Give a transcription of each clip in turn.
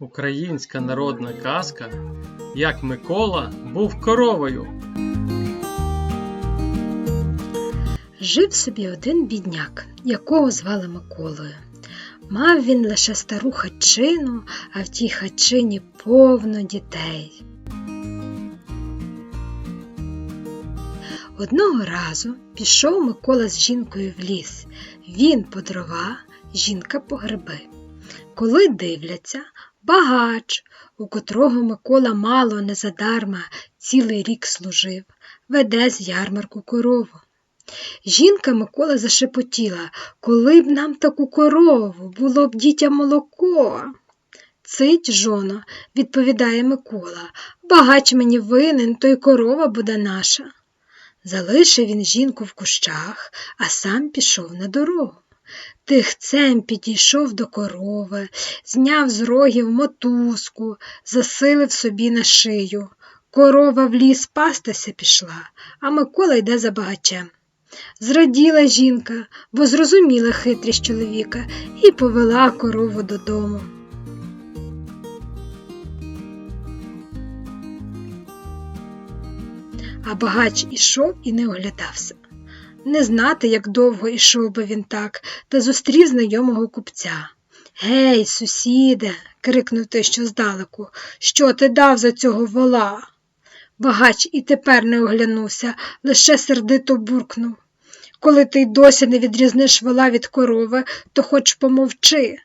Українська народна казка Як Микола був коровою. Жив собі один бідняк, якого звали Миколою. Мав він лише стару хатчину, а в тій хатчині повно дітей. Одного разу пішов Микола з жінкою в ліс. Він по дрова, жінка по гриби. Коли дивляться, багач, у котрого Микола мало не задарма цілий рік служив, веде з ярмарку корову. Жінка Микола зашепотіла, коли б нам таку корову, було б дітям молоко. Цить, жоно, відповідає Микола, багач мені винен, то й корова буде наша. Залишив він жінку в кущах, а сам пішов на дорогу. Тихцем підійшов до корови, зняв з рогів мотузку, засилив собі на шию. Корова в ліс пастися пішла, а Микола йде за багачем. Зраділа жінка, бо зрозуміла хитрість чоловіка і повела корову додому. А багач ішов і не оглядався. Не знати, як довго ішов би він так, та зустрів знайомого купця. Гей, сусіде, крикнув той, що здалеку, що ти дав за цього вола? Багач і тепер не оглянувся, лише сердито буркнув. Коли ти й досі не відрізниш вола від корови, то хоч помовчи.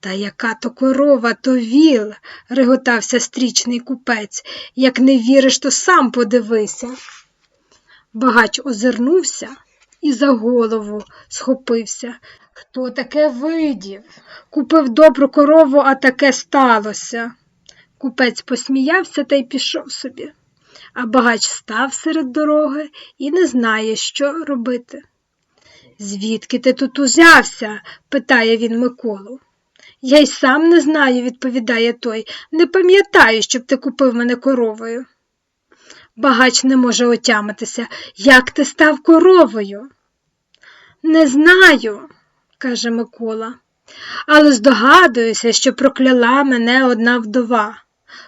Та яка то корова, то віл, реготався стрічний купець. Як не віриш, то сам подивися. Багач озирнувся і за голову схопився. Хто таке видів? Купив добру корову, а таке сталося. Купець посміявся та й пішов собі. А багач став серед дороги і не знає, що робити. Звідки ти тут узявся? питає він Миколу. Я й сам не знаю, відповідає той. Не пам'ятаю, щоб ти купив мене коровою. Багач не може отямитися. Як ти став коровою? Не знаю, каже Микола, але здогадуюся, що прокляла мене одна вдова.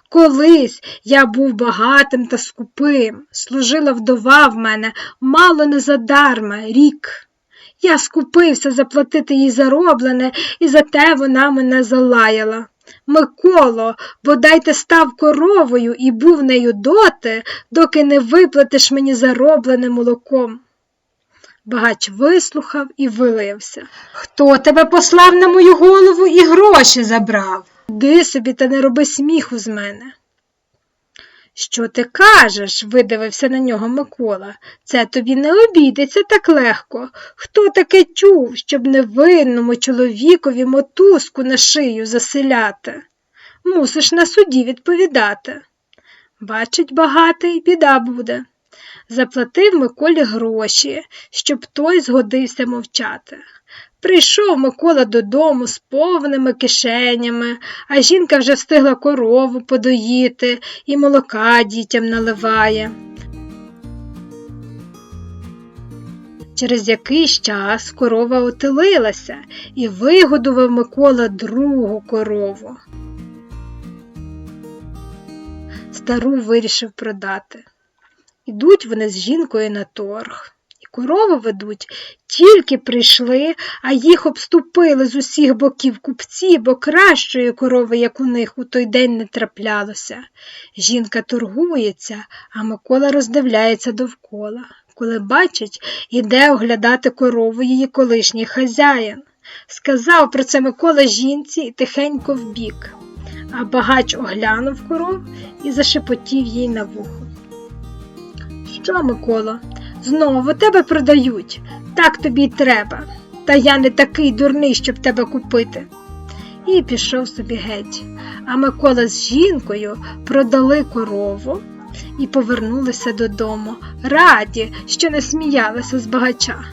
Колись я був багатим та скупим, служила вдова в мене мало не задарма, рік. Я скупився заплатити їй зароблене, і зате вона мене залаяла. Миколо, бодай ти став коровою і був нею доти, доки не виплатиш мені зароблене молоком. Багач вислухав і вилився. Хто тебе послав на мою голову і гроші забрав? Ди собі та не роби сміху з мене. Що ти кажеш? видивився на нього Микола. Це тобі не обійдеться так легко. Хто таке чув, щоб невинному чоловікові мотузку на шию заселяти? Мусиш на суді відповідати. Бачить, багатий, біда буде. Заплатив Миколі гроші, щоб той згодився мовчати. Прийшов Микола додому з повними кишенями, а жінка вже встигла корову подоїти і молока дітям наливає. Через якийсь час корова отелилася і вигодував Микола другу корову. Стару вирішив продати. Ідуть вони з жінкою на торг. Корову ведуть, тільки прийшли, а їх обступили з усіх боків купці, бо кращої корови, як у них, у той день не траплялося. Жінка торгується, а Микола роздивляється довкола. Коли бачить, іде оглядати корову її колишній хазяїн. Сказав про це Микола жінці і тихенько вбік. А багач оглянув коров і зашепотів їй на вухо. Що, Микола, знову тебе продають, так тобі й треба. Та я не такий дурний, щоб тебе купити. І пішов собі геть. А Микола з жінкою продали корову і повернулися додому, раді, що не сміялися з багача.